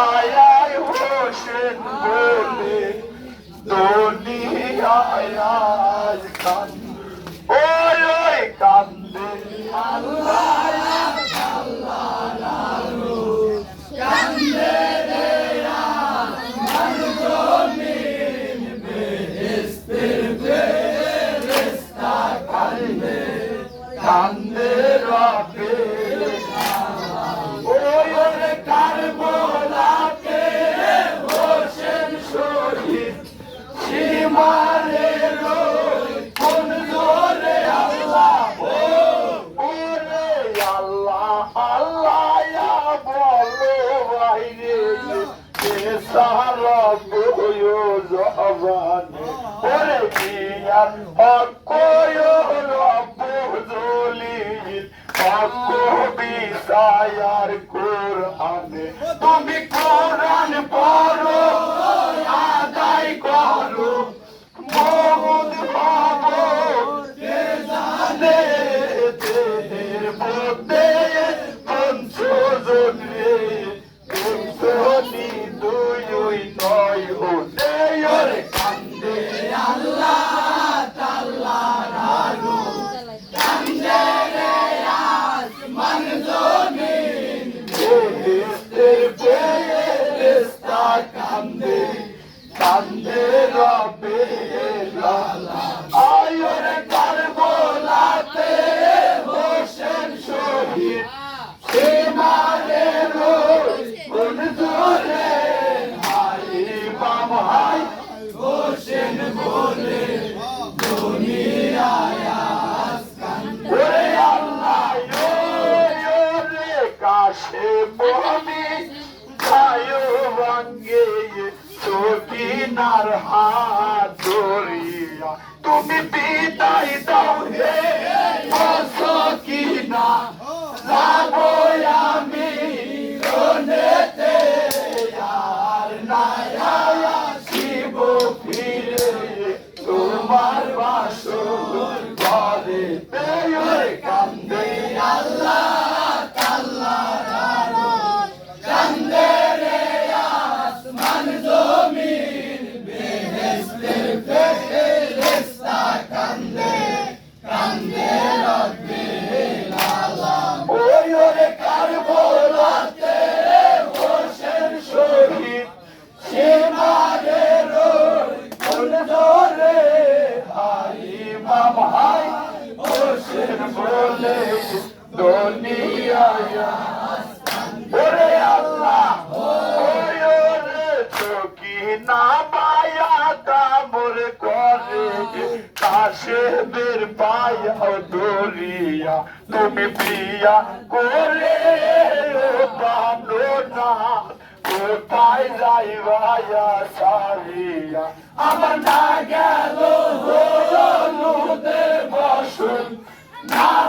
আয়ায় হোসেন বলে দোনি আয়াজ কান ওই কান্দে আল্লাহ বলে দুনিয়ায় ওরে আল্লাহ, ওরে চোখি না পায়া কামর করে। কাশেবের পায়া দরিয়া তুমি প্রিয়া করে। বানো না কোথায় যাইবায়া সারিয়া আমার না গেল 啊。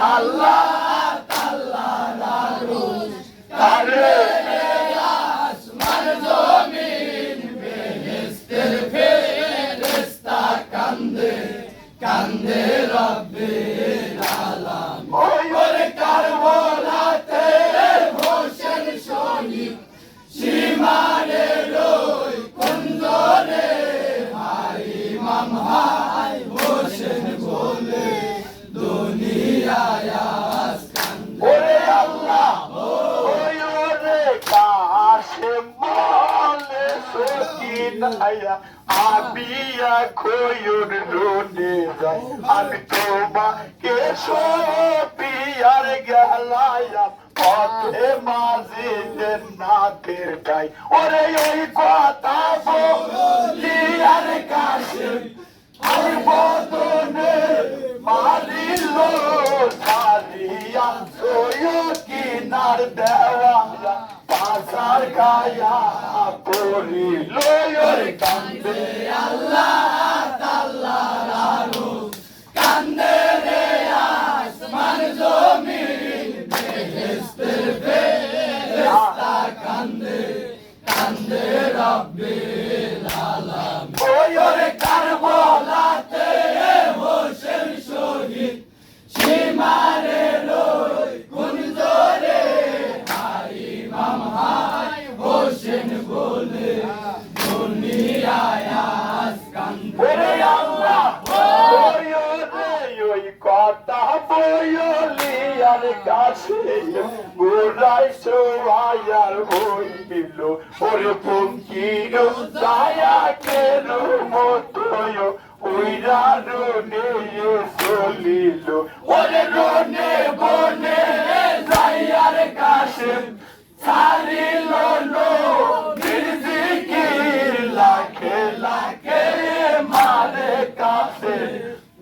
আল্লাহ সকিনায়া আবিয়া খয়ুর রোনে যায় আমি তোমাকে সপিয়ার গেলায়াম, পথে মাঝে নাতের গাই ওরে ওই কথা বলি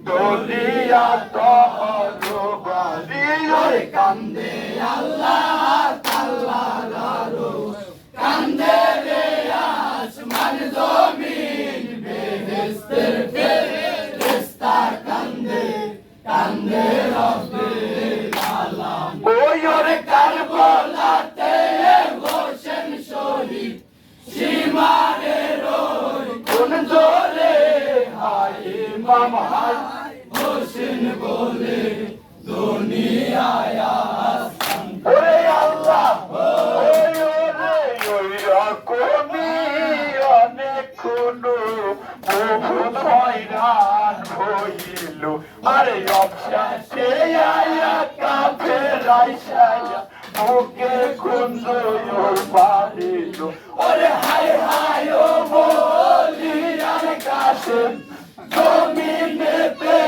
দলিয়া তহরবারি ওই কান্দে আল্লাহ হাই হোসেন বলে দুনিয়ায় আজ ওরে আল্লাহ ওই ওরে ওই রকমই অনেক কোনো বহুত হয়রান হইল। আরে অবশেষে আয়া কাফে রাইসায়া মুখে কুন্দর বাড়িল ওরে হায় হায় ও বলি আর কাছে জমিনেতে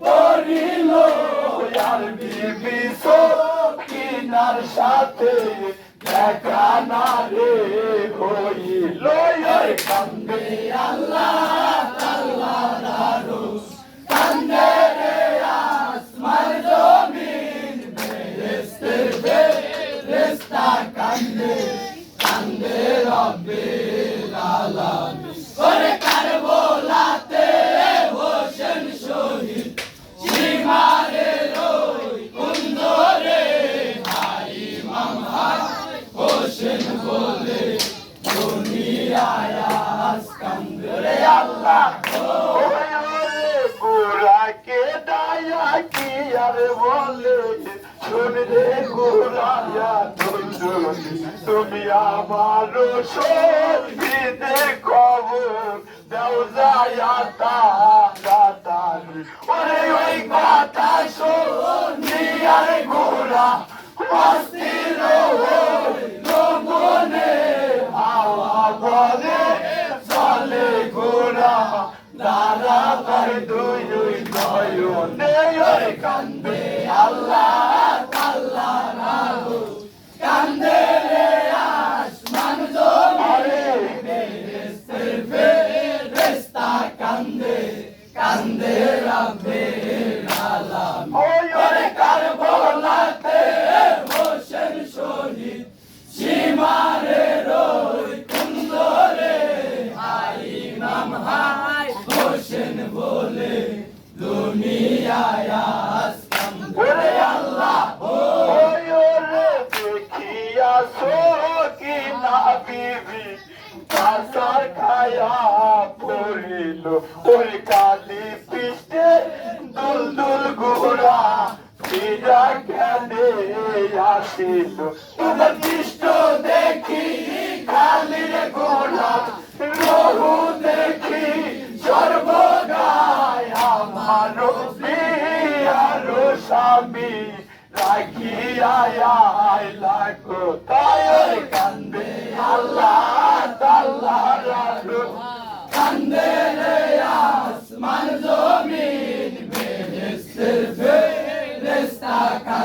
পড়িল আর বিবি কিনার সাথে দেখা না রে হইল কান্দে আল্লাহ আল্লাহ দারু কান্দে রে আলামিন ওরে কারবালাতে হোসেন শহীদ সীমারে রই কুন্দরে হাই ইমাম হাই হোসেন বলে দুনিয়ায় আজ কান্দে রে আল্লাহ ওরে ওরে গোরাকে দায়া কি আর বলে শুন রে গোরায়া দুলদুলি তুমি আমার শহীদের খবর দেও যায়া তাড়াতাড়ি ওরে ওই আর গোরা অস্থির হইল মনে হাওয়া বলে চলে গোরা দাঁড়া তাই দুই নয়নে কান্দে আল্লাহ রাহু কান্দে রে আসমান জমিনে বেহেস্তের ফেরেশতা কান্দে কান্দে রব্বিল আলামিন ওই ওরে কারবালাতে হোসেন শহীদ সীমারে রই কুন্দরে হাই ইমাম হাই হোসেন বলে দুনিয়ায় আজ ওরে আল্লাহ ওই ওরে দেখিয়া সকি না বিবি কাসার খায়া পড়িল ওরে কালি পিষ্টে দুল দুল ঘোড়া ফিরা কেনে আসিল। তোমার দৃষ্ট দেখি খালি রে ঘোড়া রহু দেখি সর্বদাই আমার আরও স্বামী। রাখিয়া লাগো তাই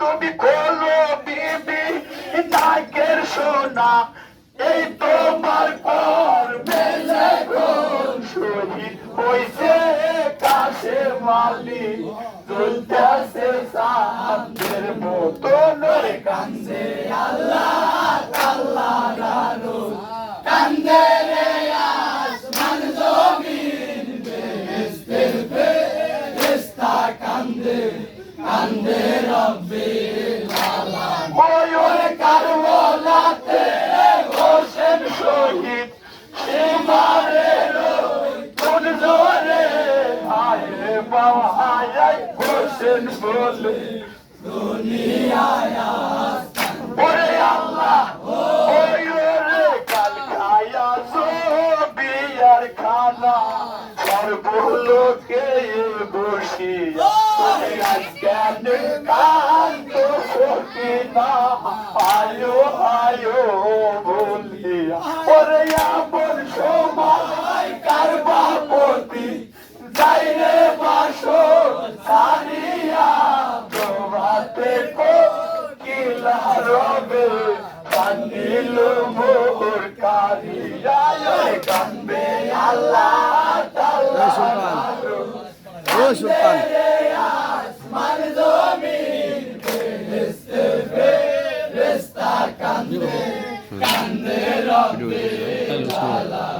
তুমি খোলো বিবি নাকের সোনা, এই তোমার কর বেলে কোন শহীদ হইছে কাছে মালি চলতেছে সাদের মতো নরে কান্দে আল্লাহ আল্লাহ রানো, কান্দে রে কান্দে কান্দে আয়ো বলিয়া ওরে আপন সময় কারবাপতি যাইরে বাসো সারিয়া তোমাতে কিলা রবে কান্দিল মোর কারিয়া কান্দে আল্লাহ তাল্লাহ ও সুলতান ဝေလာ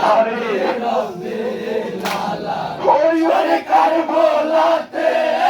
কান্দে রে মান জমিন বেহেস্তের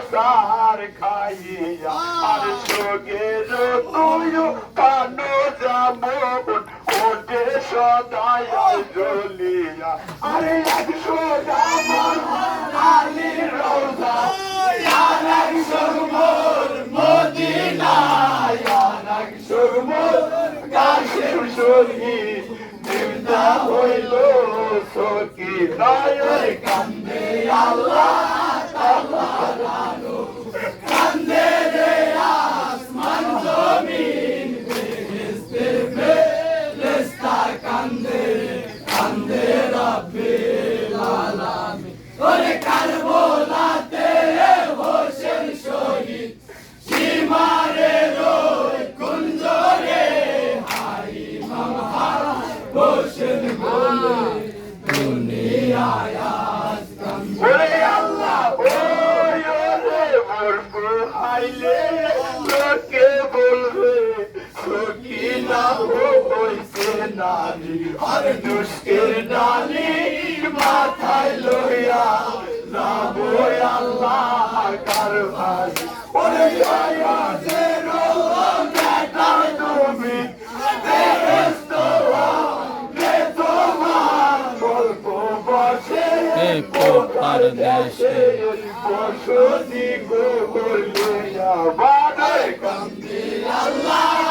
ফাসার খাইয়া আর সোগের তুয়ু পানো যামন ওটে সদায় জ্বলিয়া আরে একশো যামন আলী রোজা আর একশো মোর মদিনা আর একশো মোর কাশেম সখী দেবতা হইল সখী নয় কান্দে আল্লাহ। ওরে আইলে লোকে বলবে সখী না হইছে নারী, আর দুষ্কের নারী মাথায় লইয়া যাব আল্লাহ কার ভাই ওরে আয়াজের বেটা তুমি বাদে কান্দি ওই